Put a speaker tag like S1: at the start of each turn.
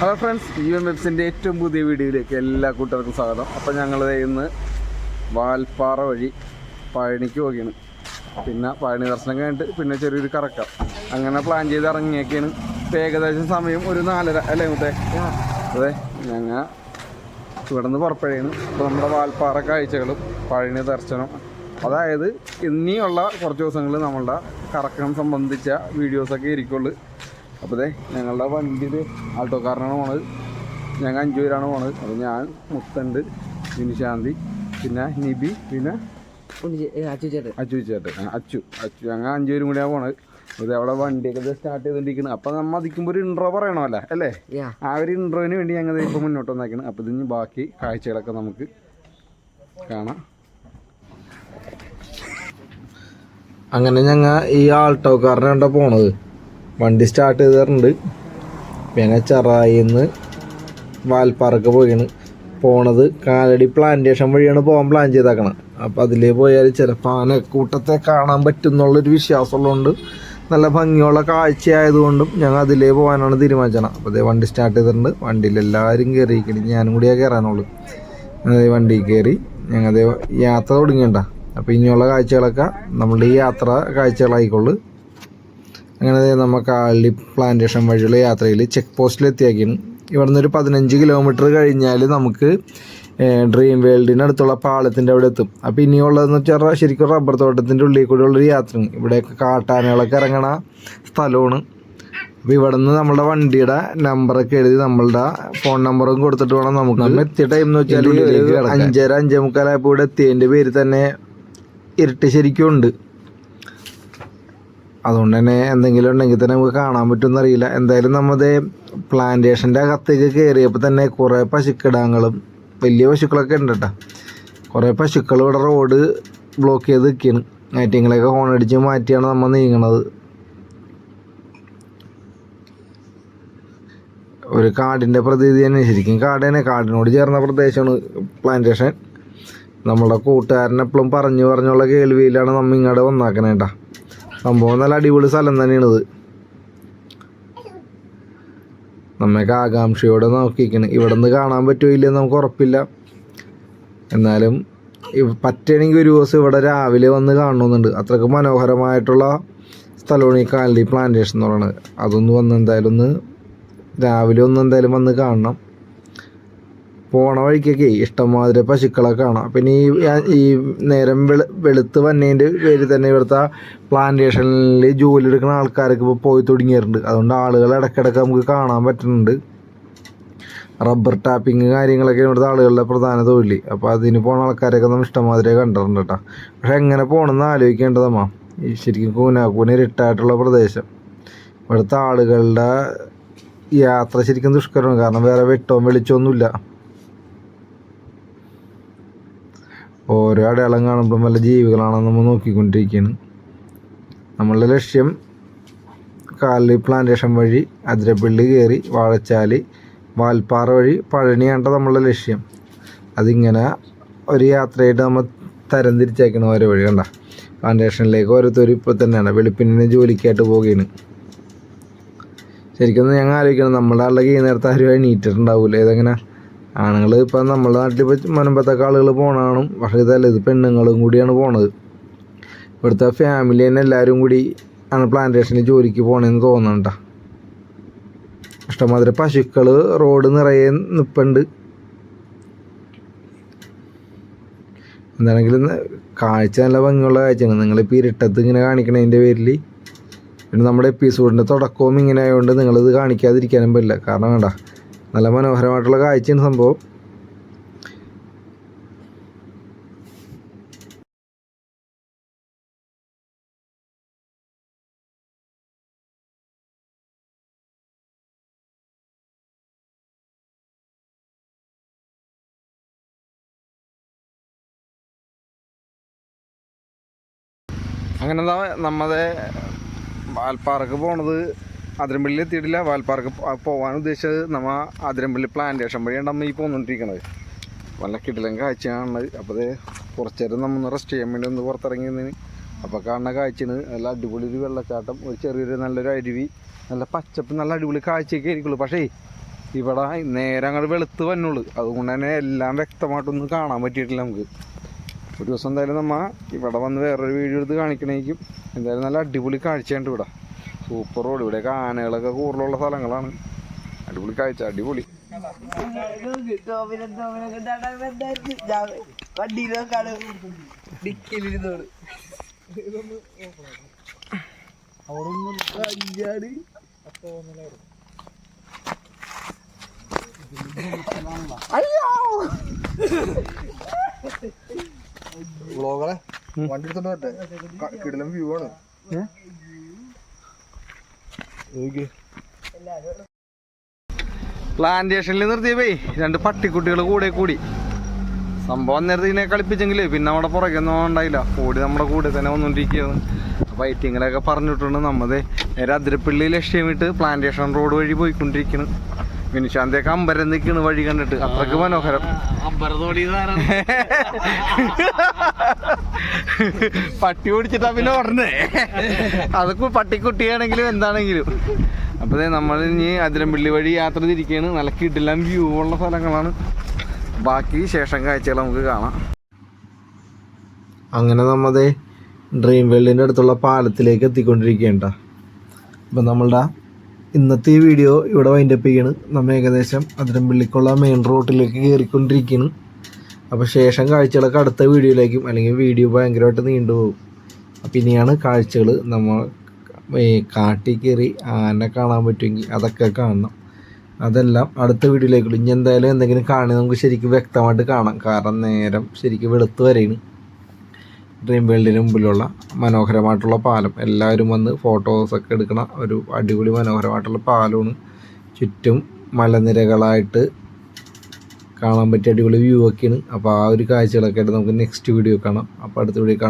S1: Hello friends U M വെബ്സിന്റെ ഏറ്റവും പുതിയ വീഡിയോയിലേക്ക് എല്ലാ കൂട്ടുകാർക്കും സ്വാഗതം. അപ്പോൾ ഞങ്ങൾ ഇന്ന് വാൽപ്പാറ വഴി പഴനിക്ക് പോവുകയാണ്. പിന്നെ പഴനി ദർശനം കഴിഞ്ഞിട്ട് പിന്നെ ചെറിയൊരു കറക്കം. അങ്ങനെ പ്ലാൻ ചെയ്ത് ഇറങ്ങിയൊക്കെയാണ് ഇപ്പം ഏകദേശം സമയം ഒരു നാലര അല്ലേ മുത്തേ? അതെ ഞങ്ങൾ ഇവിടെ നിന്ന് പുറപ്പെടുകയാണ് അപ്പോൾ നമ്മുടെ വാൽപ്പാറ കാഴ്ചകളും പഴനി ദർശനം. അതായത് ഇനിയുള്ള കുറച്ച് ദിവസങ്ങളിൽ നമ്മളുടെ കറക്കം സംബന്ധിച്ച വീഡിയോസൊക്കെ ഇരിക്കുള്ളൂ. അപ്പോൾ ദേ ഞങ്ങളുടെ വണ്ടിയിൽ ആൾട്ടോക്കാരനാണ് പോണത്. ഞങ്ങൾ അഞ്ചു പേരാണ് പോണത്. അപ്പോൾ ഞാൻ മുത്തണ്ട് വിനിശാന്തി പിന്നെ നിബി പിന്നെ അച്ചു ചേട്ടൻ. ആ, അച്ചു. അച്ചു ഞങ്ങൾ അഞ്ചു പേരും കൂടിയാണ് പോണത് അത് അവിടെ വണ്ടിയൊക്കെ സ്റ്റാർട്ട് ചെയ്തുകൊണ്ടിരിക്കുന്നത് അപ്പോൾ നമ്മൾ അതിക്കുമ്പോൾ ഒരു ഇൻട്രോ പറയണമല്ലോ അല്ലേ? ആ ഒരു ഇൻട്രോവിന് വേണ്ടി ഞങ്ങൾ ഇപ്പോൾ മുന്നോട്ട് വന്നേക്കണം. അപ്പോൾ ഇതിന് ബാക്കി കാഴ്ചകളൊക്കെ നമുക്ക് കാണാം.
S2: അങ്ങനെ ഞങ്ങൾ ഈ ആൾട്ടോക്കാരനാണ്ട പോണത്? വണ്ടി സ്റ്റാർട്ട് ചെയ്തിട്ടുണ്ട്. പിന്നെ ചെറായിന്ന് വാൽപ്പാറക്ക് പോയാണ്. പോണത് കാലടി പ്ലാന്റേഷൻ വഴിയാണ് പോകാൻ പ്ലാൻ ചെയ്തേക്കണം. അപ്പോൾ അതിലേ പോയാൽ ചിലപ്പോൾ ആന കൂട്ടത്തെ കാണാൻ പറ്റും എന്നുള്ളൊരു വിശ്വാസമുള്ളതുകൊണ്ട് നല്ല ഭംഗിയുള്ള കാഴ്ചയായതുകൊണ്ടും ഞങ്ങൾ അതിലേ പോകാനാണ് തീരുമാനിച്ചത് അപ്പോൾ അതേ വണ്ടി സ്റ്റാർട്ട് ചെയ്തിട്ടുണ്ട്. വണ്ടിയിൽ എല്ലാവരും കയറിയിരിക്കണം ഞാനും കൂടിയാ കയറാനുള്ളൂ അതേ വണ്ടി കയറി ഞങ്ങൾ യാത്ര തുടങ്ങിയണ്ട അപ്പോൾ ഇനിയുള്ള കാഴ്ചകളൊക്കെ നമ്മളുടെ ഈ യാത്ര കാഴ്ചകളായിക്കൊള്ളു. അങ്ങനെ നമുക്ക് ആളി പ്ലാന്റേഷൻ വഴിയുള്ള യാത്രയിൽ ചെക്ക് പോസ്റ്റിൽ എത്തിയാക്കിയാണ് ഇവിടുന്ന് ഒരു പതിനഞ്ച് കിലോമീറ്റർ കഴിഞ്ഞാൽ നമുക്ക് ഡ്രീം വേൾഡിന് അടുത്തുള്ള പാളത്തിന്റെ അവിടെ എത്തും. അപ്പോൾ ഇനിയുള്ളതെന്ന് വെച്ചാൽ ശരിക്കും റബ്ബർ തോട്ടത്തിന്റെ ഉള്ളിൽ കൂടെ ഉള്ളൊരു യാത്രയാണ്. ഇവിടെയൊക്കെ കാട്ടാനകളൊക്കെ ഇറങ്ങണ സ്ഥലമാണ്. അപ്പോൾ ഇവിടെ നിന്ന് നമ്മുടെ വണ്ടിയുടെ നമ്പറൊക്കെ എഴുതി നമ്മളുടെ ഫോൺ നമ്പറും കൊടുത്തിട്ട് വേണം നമുക്ക് നമ്മൾ എത്തിയ ടൈം എന്ന് വെച്ചാൽ അഞ്ചര അഞ്ചേ മുക്കാലായപ്പോൾ ഇവിടെ എത്തിയതിന്റെ പേര് തന്നെ ഇരുട്ട് ശരിക്കും ഉണ്ട് അതുകൊണ്ട് തന്നെ എന്തെങ്കിലും ഉണ്ടെങ്കിൽ തന്നെ നമുക്ക് കാണാൻ പറ്റുമെന്ന് അറിയില്ല എന്തായാലും നമ്മുടെ പ്ലാന്റേഷന്റെ അകത്തേക്ക് കയറിയപ്പോൾ തന്നെ കുറേ പശുക്കിടാങ്ങളും വലിയ പശുക്കളൊക്കെ ഉണ്ട് കേട്ടോ കുറേ പശുക്കൾ ഇവിടെ റോഡ് ബ്ലോക്ക് ചെയ്ത് നിൽക്കുകയാണ് ആറ്റിങ്ങളെയൊക്കെ ഹോൺ അടിച്ച് മാറ്റിയാണ് നമ്മൾ നീങ്ങണത്. ഒരു കാടിന്റെ പ്രതീതി തന്നെ. ശരിക്കും കാട് തന്നെ. കാടിനോട് ചേർന്ന പ്രദേശമാണ് പ്ലാന്റേഷൻ നമ്മളുടെ കൂട്ടുകാരനെപ്പോഴും പറഞ്ഞു പറഞ്ഞുള്ള കേൾവിയിലാണ് നമ്മൾ ഇങ്ങോട്ട് വന്നാക്കണേ കേട്ടാ സംഭവം നല്ല അടിപൊളി സ്ഥലം തന്നെയാണിത്. നമ്മൾക്ക് ആകാംക്ഷയോടെ നോക്കിയിരിക്കണം. ഇവിടെ നിന്ന് കാണാൻ പറ്റുമോ ഇല്ലെന്ന് നമുക്ക് ഉറപ്പില്ല. എന്നാലും പറ്റുകയാണെങ്കിൽ ഒരു ദിവസം ഇവിടെ രാവിലെ വന്ന് കാണണമെന്നുണ്ട് അത്രയ്ക്ക് മനോഹരമായിട്ടുള്ള സ്ഥലമാണ് ഈ കാലി പ്ലാന്റേഷൻ എന്ന് പറയുന്നത്. അതൊന്ന് വന്ന് എന്തായാലും ഒന്ന് രാവിലെ ഒന്ന് എന്തായാലും വന്ന് കാണണം. പോണ വഴിക്കൊക്കെ ഇഷ്ടംമാതിരി പശുക്കളെ കാണാം. പിന്നെ ഈ ഈ നേരം വെളു വെളുത്ത് വന്നതിന്റെ പേരിൽ തന്നെ ഇവിടുത്തെ പ്ലാന്റേഷനിൽ ജോലി എടുക്കുന്ന ആൾക്കാരൊക്കെ ഇപ്പോൾ പോയി തുടങ്ങിയിട്ടുണ്ട്. അതുകൊണ്ട് ആളുകൾ ഇടയ്ക്കിടയ്ക്ക് നമുക്ക് കാണാൻ പറ്റുന്നുണ്ട്. റബ്ബർ ടാപ്പിങ് കാര്യങ്ങളൊക്കെ ഇവിടുത്തെ ആളുകളുടെ പ്രധാന തൊഴിൽ അപ്പോൾ അതിന് പോണ ആൾക്കാരൊക്കെ നമ്മൾ ഇഷ്ടംമാതിരി കണ്ടിട്ടുണ്ട് കേട്ടോ. പക്ഷെ എങ്ങനെ പോകണമെന്ന് ആലോചിക്കേണ്ടതമ്മ. ശരിക്കും കൂനാക്കൂന ഇരുട്ടായിട്ടുള്ള പ്രദേശം. ഇവിടുത്തെ ആളുകളുടെ യാത്ര ശരിക്കും ദുഷ്കരമാണ്. കാരണം വേറെ വെട്ടവും വെളിച്ചമൊന്നുമില്ല ഓരോ അടയാളം കാണുമ്പോഴും വല്ല ജീവികളാണെന്ന് നമ്മൾ നോക്കിക്കൊണ്ടിരിക്കുകയാണ്. നമ്മളുടെ ലക്ഷ്യം കാലി പ്ലാന്റേഷൻ വഴി അതിരപ്പള്ളി കയറി വാഴച്ചാൽ വാൽപ്പാറ വഴി പഴനിയാണ്ട നമ്മളുടെ ലക്ഷ്യം. അതിങ്ങനെ ഒരു യാത്രയായിട്ട് നമ്മൾ തരം തിരിച്ചേക്കണം ഓരോ വഴി കണ്ട. പ്ലാന്റേഷനിലേക്ക് ഓരോരുത്തരും ഇപ്പോൾ തന്നെയാണ് വെളുപ്പിനെ ജോലിക്കായിട്ട് പോവുകയാണ്. ശരിക്കും ഞങ്ങൾ ആലോചിക്കണം നമ്മുടെ ആളുടെ കീ നേരത്തെ ആരും എണീറ്റിട്ടുണ്ടാവില്ല ഏതെങ്ങനെ? ആണുങ്ങൾ ഇപ്പം നമ്മുടെ നാട്ടിൽ ഇപ്പോൾ മനംപത്തൊക്കെ ആളുകൾ പോണതാണ് പക്ഷേ ഇതല്ല ഇത് പെണ്ണുങ്ങളും കൂടിയാണ് പോണത്. ഇവിടുത്തെ ഫാമിലി തന്നെ എല്ലാവരും കൂടി ആണ് പ്ലാന്റേഷനിൽ ജോലിക്ക് പോകണമെന്ന് തോന്നണ്ട ഇഷ്ടമാതിരി പശുക്കൾ റോഡ് നിറയെ നിൽപ്പുണ്ട് എന്താണെങ്കിലും കാഴ്ച നല്ല ഭംഗിയുള്ള കാഴ്ചയാണ്. നിങ്ങളിപ്പോൾ ഇരുട്ടത്ത് ഇങ്ങനെ കാണിക്കണതിന്റെ പേരിൽ പിന്നെ നമ്മുടെ എപ്പിസോഡിന്റെ തുടക്കവും ഇങ്ങനെ ആയതുകൊണ്ട് നിങ്ങളിത് കാണിക്കാതിരിക്കാനും പറ്റില്ല. കാരണം വേണ്ട നല്ല മനോഹരമായിട്ടുള്ള കാഴ്ചയാണ് സംഭവം.
S1: അങ്ങനെന്താ നമ്മുടെ വാൽപ്പാറക്ക് പോണത് അതിരമ്പള്ളി എത്തിയിട്ടില്ല. വാൽപ്പാർക്ക് പോകാൻ ഉദ്ദേശിച്ചത് നമ്മൾ അതിരമ്പള്ളി പ്ലാന്റേഷൻ വഴിയാണ് നമ്മൾ ഈ പോന്നുകൊണ്ടിരിക്കുന്നത് വല്ല കിടിലം കാഴ്ചയാണ് അപ്പോൾ അത് കുറച്ച് നേരം നമ്മൾ റെസ്റ്റ് ചെയ്യാൻ വേണ്ടി ഒന്ന് പുറത്തിറങ്ങിയതിന് അപ്പോൾ കാണുന്ന കാഴ്ചയാണ് നല്ല അടിപൊളി ഒരു വെള്ളച്ചാട്ടം. ഒരു ചെറിയൊരു നല്ലൊരു അരുവി. നല്ല പച്ചപ്പ് നല്ല അടിപൊളി കാഴ്ചയൊക്കെ ആയിരിക്കുള്ളൂ. പക്ഷേ ഇവിടെ നേരെ അങ്ങോട്ട് വെളുത്ത് വന്നുള്ളൂ അതുകൊണ്ട് തന്നെ എല്ലാം വ്യക്തമായിട്ടൊന്നും കാണാൻ പറ്റിയിട്ടില്ല നമുക്ക്. ഒരു ദിവസം എന്തായാലും നമ്മൾ ഇവിടെ വന്ന് വേറൊരു വീഡിയോ എടുത്ത് കാണിക്കണേക്കും. എന്തായാലും നല്ല അടിപൊളി കാഴ്ചയുണ്ട് ഇവിടെ. സൂപ്പർ റോഡ് ഇവിടെയൊക്കെ ആനകളൊക്കെ കൂടുതലുള്ള സ്ഥലങ്ങളാണ്. അടിപൊളി കാഴ്ച അടിപൊളി.
S3: വണ്ടിയിലൊക്കെയാണ് ഡിക്കിലിരുന്നോട് അഞ്ചാട്
S4: വ്ളോഗറെ വണ്ടി എടുത്തോണ്ട് കിടലം വ്യൂ ആണ്.
S1: പ്ലാന്റേഷനിൽ നിർത്തിയപ്പേ രണ്ട് പട്ടിക്കുട്ടികൾ കൂടെ കൂടി. സംഭവം നേരത്തെ ഇതിനെ കളിപ്പിച്ചെങ്കിലേ പിന്നെ നമ്മുടെ പുറകൊന്നും ഉണ്ടായില്ല. കൂടി നമ്മുടെ കൂടെ തന്നെ വന്നുകൊണ്ടിരിക്കുകയാണ് അപ്പോൾ ഐറ്റിങ്ങളൊക്കെ പറഞ്ഞിട്ടുണ്ട് നമ്മത് നേരെ അതിരപ്പള്ളി ലക്ഷ്യമിട്ട് പ്ലാന്റേഷൻ റോഡ് വഴി പോയിക്കൊണ്ടിരിക്കുന്നു മിനിശാന്തിയൊക്കെ അമ്പരം നിൽക്കണ് വഴി കണ്ടിട്ട്. അത്രയ്ക്ക് മനോഹരം. പട്ടി ഓടിച്ചിട്ടാ പിന്നെ ഉടനെ അതൊക്കെ പട്ടിക്കുട്ടിയാണെങ്കിലും എന്താണെങ്കിലും. അപ്പോൾ നമ്മൾ ഇനി അതിരമ്പള്ളി വഴി യാത്ര തിരിക്കുകയാണ് നല്ല കിടിലം വ്യൂ ഉള്ള സ്ഥലങ്ങളാണ്. ബാക്കി ശേഷം കാഴ്ചകൾ നമുക്ക് കാണാം.
S2: അങ്ങനെ നമ്മതേ ഡ്രീം വേൾഡിന്റെ അടുത്തുള്ള പാലത്തിലേക്ക് എത്തിക്കൊണ്ടിരിക്കേണ്ട അപ്പം നമ്മളുടെ ഇന്നത്തെ ഈ വീഡിയോ ഇവിടെ വൈൻഡപ്പ് ചെയ്യണ്. നമ്മൾ ഏകദേശം അതിരമ്പള്ളിക്കുള്ള മെയിൻ റോട്ടിലേക്ക് കയറിക്കൊണ്ടിരിക്കുകയാണ് അപ്പോൾ ശേഷം കാഴ്ചകളൊക്കെ അടുത്ത വീഡിയോയിലേക്കും അല്ലെങ്കിൽ വീഡിയോ ഭയങ്കരമായിട്ട് നീണ്ടുപോകും അപ്പം ഇനിയാണ് കാഴ്ചകൾ നമ്മൾ കാട്ടിൽ കയറി ആന കാണാൻ പറ്റുമെങ്കിൽ അതൊക്കെ കാണണം. അതെല്ലാം അടുത്ത വീഡിയോയിലേക്കുള്ളൂ ഇനി എന്തായാലും എന്തെങ്കിലും കാണി നമുക്ക് ശരിക്കും വ്യക്തമായിട്ട് കാണാം. കാരണം നേരം ശരിക്കും വെളുത്ത് വരെയാണ്. ഡ്രീം വേൾഡിന് മുമ്പിലുള്ള മനോഹരമായിട്ടുള്ള പാലം. എല്ലാവരും വന്ന് ഫോട്ടോസൊക്കെ എടുക്കണ ഒരു അടിപൊളി മനോഹരമായിട്ടുള്ള പാലമാണ് ചുറ്റും മലനിരകളായിട്ട് കാണാൻ പറ്റിയ അടിപൊളി വ്യൂ ഒക്കെയാണ്. അപ്പോൾ ആ ഒരു കാഴ്ചകളൊക്കെ ആയിട്ട് നമുക്ക് നെക്സ്റ്റ് വീഡിയോ കാണാം. അപ്പോൾ അടുത്ത വീഡിയോ കാണാം.